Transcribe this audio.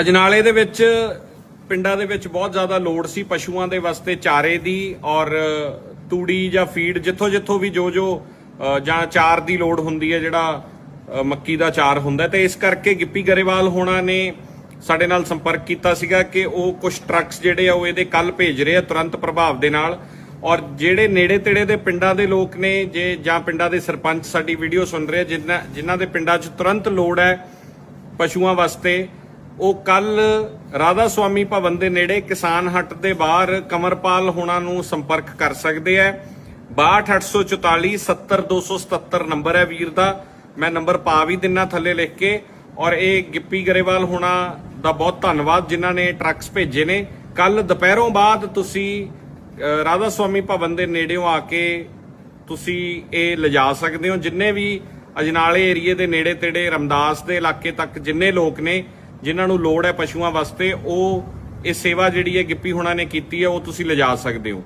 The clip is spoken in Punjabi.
ਅਜਨਾਲੇ ਦੇ ਵਿੱਚ ਪਿੰਡਾਂ ਦੇ ਵਿੱਚ ਬਹੁਤ ਜ਼ਿਆਦਾ ਲੋੜ ਸੀ ਪਸ਼ੂਆਂ ਦੇ ਵਾਸਤੇ ਚਾਰੇ ਦੀ ਔਰ ਤੂੜੀ ਜਾਂ ਫੀਡ ਜਿੱਥੋਂ ਜਿੱਥੋਂ ਵੀ ਜੋ ਜੋ ਜਾਂ ਚਾਰ ਦੀ ਲੋੜ ਹੁੰਦੀ ਹੈ ਜਿਹੜਾ ਮੱਕੀ ਦਾ ਚਾਰ ਹੁੰਦਾ ਹੈ। ਤੇ ਇਸ ਕਰਕੇ ਗਿੱਪੀ ਗਰੇਵਾਲ ਹੋਣਾ ਨੇ ਸਾਡੇ ਨਾਲ ਸੰਪਰਕ ਕੀਤਾ ਸੀਗਾ ਕਿ ਉਹ ਕੁਝ ਟਰੱਕਸ ਜਿਹੜੇ ਆ ਉਹ ਇਹਦੇ ਕੱਲ ਭੇਜ ਰਹੇ ਆ ਤੁਰੰਤ ਪ੍ਰਭਾਵ ਦੇ ਨਾਲ। ਔਰ ਜਿਹੜੇ ਨੇੜੇ ਤੇੜੇ ਦੇ ਪਿੰਡਾਂ ਦੇ ਲੋਕ ਨੇ ਜੇ ਜਾਂ ਪਿੰਡਾਂ ਦੇ ਸਰਪੰਚ ਸਾਡੀ ਵੀਡੀਓ ਸੁਣ ਰਹੇ ਆ, ਜਿਨ੍ਹਾਂ ਜਿਨ੍ਹਾਂ ਦੇ ਪਿੰਡਾਂ 'ਚ ਤੁਰੰਤ ਲੋੜ ਹੈ ਪਸ਼ੂਆਂ ਵਾਸਤੇ ਉਹ ਕੱਲ ਰਾਧਾ ਸੁਆਮੀ ਭਵਨ ਦੇ ਨੇੜੇ ਕਿਸਾਨ ਹੱਟ ਦੇ ਬਾਹਰ ਕਮਰਪਾਲ ਹੋਣਾ ਨੂੰ ਸੰਪਰਕ ਕਰ ਸਕਦੇ ਆ 62844 70277 ਨੰਬਰ ਹੈ ਵੀਰ ਦਾ। ਮੈਂ ਨੰਬਰ ਪਾ ਵੀ ਦਿੰਨਾ ਥੱਲੇ ਲਿਖ ਕੇ। ਔਰ ਇਹ ਗਿੱਪੀ ਗਰੇਵਾਲ ਹੋਣਾ ਦਾ ਬਹੁਤ ਧੰਨਵਾਦ, ਜਿਨ੍ਹਾਂ ਨੇ ਟਰੱਕਸ ਭੇਜੇ ਨੇ। ਕੱਲ ਦੁਪਹਿਰੋਂ ਬਾਅਦ ਤੁਸੀਂ ਰਾਧਾ ਸੁਆਮੀ ਭਵਨ ਦੇ ਨੇੜਿਓਂ ਆ ਕੇ ਤੁਸੀਂ ਇਹ ਲਿਜਾ ਸਕਦੇ ਹੋ। ਜਿੰਨੇ ਵੀ ਅਜਨਾਲੇ ਏਰੀਏ ਦੇ ਨੇੜੇ ਤੇੜੇ ਰਮਦਾਸ ਦੇ ਇਲਾਕੇ ਤੱਕ ਜਿੰਨੇ ਲੋਕ ਨੇ ਜਿਨ੍ਹਾਂ ਨੂੰ ਲੋੜ ਹੈ ਪਸ਼ੂਆਂ ਵਾਸਤੇ, ਉਹ ਇਹ ਸੇਵਾ ਜਿਹੜੀ ਹੈ ਗਿੱਪੀ ਹੁਣਾਂ ਨੇ ਕੀਤੀ ਹੈ, ਉਹ ਤੁਸੀਂ ਲਿਜਾ ਸਕਦੇ ਹੋ।